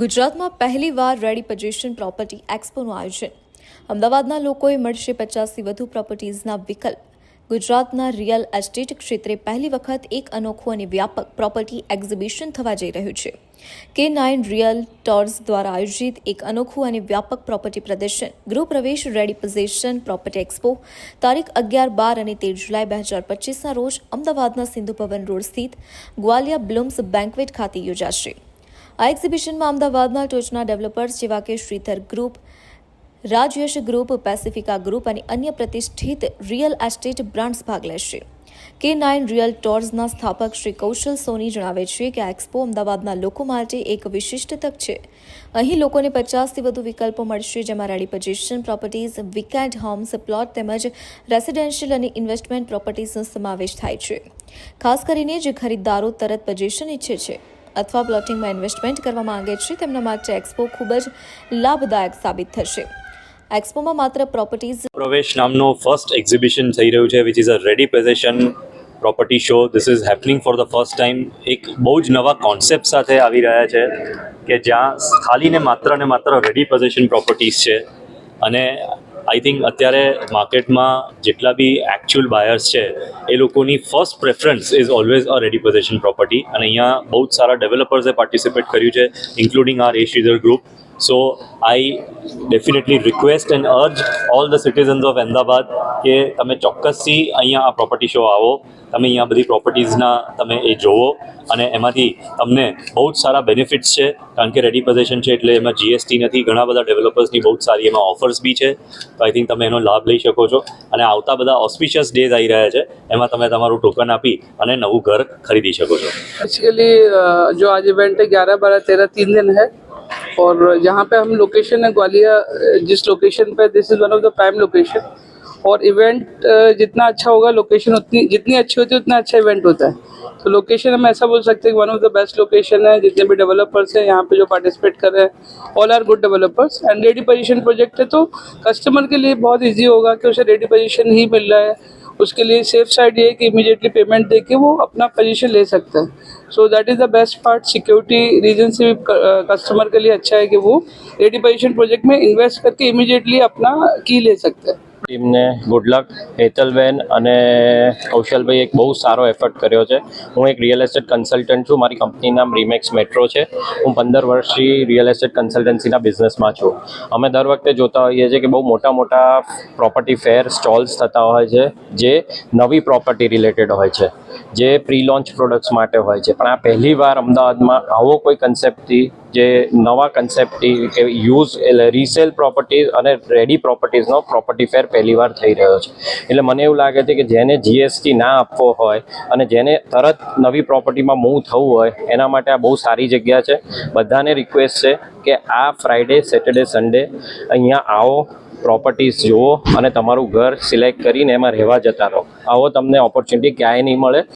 ગુજરાતમાં પહેલીવાર ready possession property એક્સપોનું આયોજન. અમદાવાદના લોકોએ મળશે પચાસથી વધુ પ્રોપર્ટીઝના વિકલ્પ. ગુજરાતના રિયલ એસ્ટેટ ક્ષેત્રે પહેલી વખત એક અનોખું અને વ્યાપક પ્રોપર્ટી એક્ઝિબિશન થવા જઈ રહ્યું છે. કે નાઇન રિયલ ટોર્સ દ્વારા આયોજિત એક અનોખું અને વ્યાપક પ્રોપર્ટી પ્રદર્શન. ગૃહ પ્રવેશ રેડી પોઝિશન પ્રોપર્ટી એક્સપો તારીખ અગિયાર બાર અને તેર જુલાઈ બે હજાર પચીસના રોજ અમદાવાદના સિંધુ ભવન રોડ સ્થિત ગ્વાલિયા બ્લુમ્સ બેન્કવેટ ખાતે યોજાશે. આ એક્ઝિબિશનમાં અમદાવાદના ટોચના ડેવલપર્સ જેવા કે Shridhar group, Rajyash group, Pacifica group અને અન્ય પ્રતિષ્ઠિત રિયલ એસ્ટેટ બ્રાન્ડ્સ ભાગ લેશે. કે નાઇન રિયલ ટોર્સના સ્થાપક શ્રી કૌશલ સોની જણાવે છે કે આ એક્સપો અમદાવાદના લોકો માટે એક વિશિષ્ટ તક છે. અહીં લોકોને પચાસથી વધુ વિકલ્પો મળશે, જેમાં ready position properties weekend homes plot તેમજ રેસિડેન્શિયલ અને ઇન્વેસ્ટમેન્ટ પ્રોપર્ટીઝનો સમાવેશ થાય છે. ખાસ કરીને જે ખરીદદારો તરત પોઝિશન ઈચ્છે છે. અથવા પ્લોટિંગમાં ઇન્વેસ્ટમેન્ટ કરવા માંગે છે, તેમના માટે એક્સપો ખૂબ જ લાભદાયક સાબિત થશે. એક્સપોમાં માત્ર પ્રોપર્ટીઝ પ્રવેશ નામનો ફર્સ્ટ એક્ઝિબિશન થઈ રહ્યું છે which is a ready position property show this is happening for the first time એક બહુ જ નવા કોન્સેપ્ટ સાથે આવી રહ્યા છે કે જ્યાં ખાલી ને માત્ર ને માત્ર રેડી પોઝિશન પ્રોપર્ટીઝ છે. અને આઈ થિંક અત્યારે માર્કેટમાં જેટલા બી એકચ્યુઅલ બાયર્સ છે, એ લોકોની first preference is always a ready position property અને અહીંયા બહુ જ સારા ડેવલપર્સે પાર્ટિસિપેટ કર્યું છે including R A Shridhar group so I definitely request and urge all the citizens of Ahmedabad કે તમે ચોક્કસથી અહીંયા આ પ્રોપર્ટી શો આવો. તમે અહીંયા બધી પ્રોપર્ટીઝના તમે એ જોવો અને એમાંથી તમને બહુ જ સારા બેનિફિટ્સ છે. કારણ કે રેડી પોઝેશન છે એટલે એમાં જીએસટી નથી, ઘણા બધા ડેવલપર્સની બહુ જ સારી એમાં ઓફર્સ બી છે. તો આઈ થિંક તમે એનો લાભ લઈ શકો છો. અને આવતા બધા ઓસ્પિશિયસ ડેઝ આવી રહ્યા છે. એમાં તમે તમારું ટોકન આપી અને નવું ઘર ખરીદી શકો છો. બેસિકલી જો આજ ઇવેન્ટ ગ્યારહ બારહ તેરહ તીન દિન હૈ. और जहाँ पे हम लोकेशन है ग्वालियर, जिस लोकेशन पे this is one of the prime location और इवेंट जितना अच्छा होगा लोकेशन उतनी, जितनी अच्छी होती है, उतना अच्छा इवेंट होता है। तो लोकेशन हम ऐसा बोल सकते हैं कि one of the best location है, जितने भी डेवलपर्स हैं यहाँ पे जो पार्टिसिपेट कर रहे हैं all are good developers and ready position project है तो कस्टमर के लिए बहुत इजी होगा कि उसे रेडी पोजीशन ही मिल रहा है। उसके लिए सेफ़ साइड ये है कि इमीडिएटली पेमेंट दे के वो अपना पोजीशन ले सकता है। So that is the best part security reason से भी कस्टमर के लिए अच्छा है कि वो रेडी पोजीशन प्रोजेक्ट में इन्वेस्ट करके इमीडिएटली अपना की ले सकता हैं। ટીમને ગુડ લક હેતલબેન અને કૌશલભાઈ એક બહુ સારો એફર્ટ કર્યો છે. હું એક રિયલ એસ્ટેટ કન્સલ્ટન્ટ છું. મારી કંપનીનું નામ રીમેક્સ મેટ્રો છે. હું પંદર વર્ષથી રિયલ એસ્ટેટ કન્સલ્ટન્સીના બિઝનેસમાં છું. અમે દર વખતે જોતા હોઈએ છીએ કે બહુ મોટા મોટા પ્રોપર્ટી ફેર સ્ટોલ્સ થતા હોય છે, જે નવી પ્રોપર્ટી રિલેટેડ હોય છે, જે પ્રી લોન્ચ પ્રોડક્ટ્સ માટે હોય છે. પણ આ પહેલીવાર અમદાવાદમાં આવો કોઈ કન્સેપ્ટથી જે નવા કન્સેપ્ટથી કે યુઝ રીસેલ પ્રોપર્ટીઝ અને રેડી પ્રોપર્ટીઝનો પ્રોપર્ટી ફેર પહેલી વાર થઈ રહ્યો છે. એટલે મને એવું લાગે છે કે જેને જીએસટી ના આપવો હોય અને જેને તરત નવી પ્રોપર્ટીમાં મૂવ થવું હોય, એના માટે આ બહુ સારી જગ્યા છે. બધાને રિક્વેસ્ટ છે કે આ ફ્રાઈડે સેટરડે સન્ડે અહીંયા આવો પ્રોપર્ટીઝ જુઓ અને તમારું ઘર સિલેક્ટ કરીને એમાં રહેવા જતા રહો. આવો તમને ઓપોર્ચ્યુનિટી ક્યાંય નહીં મળે.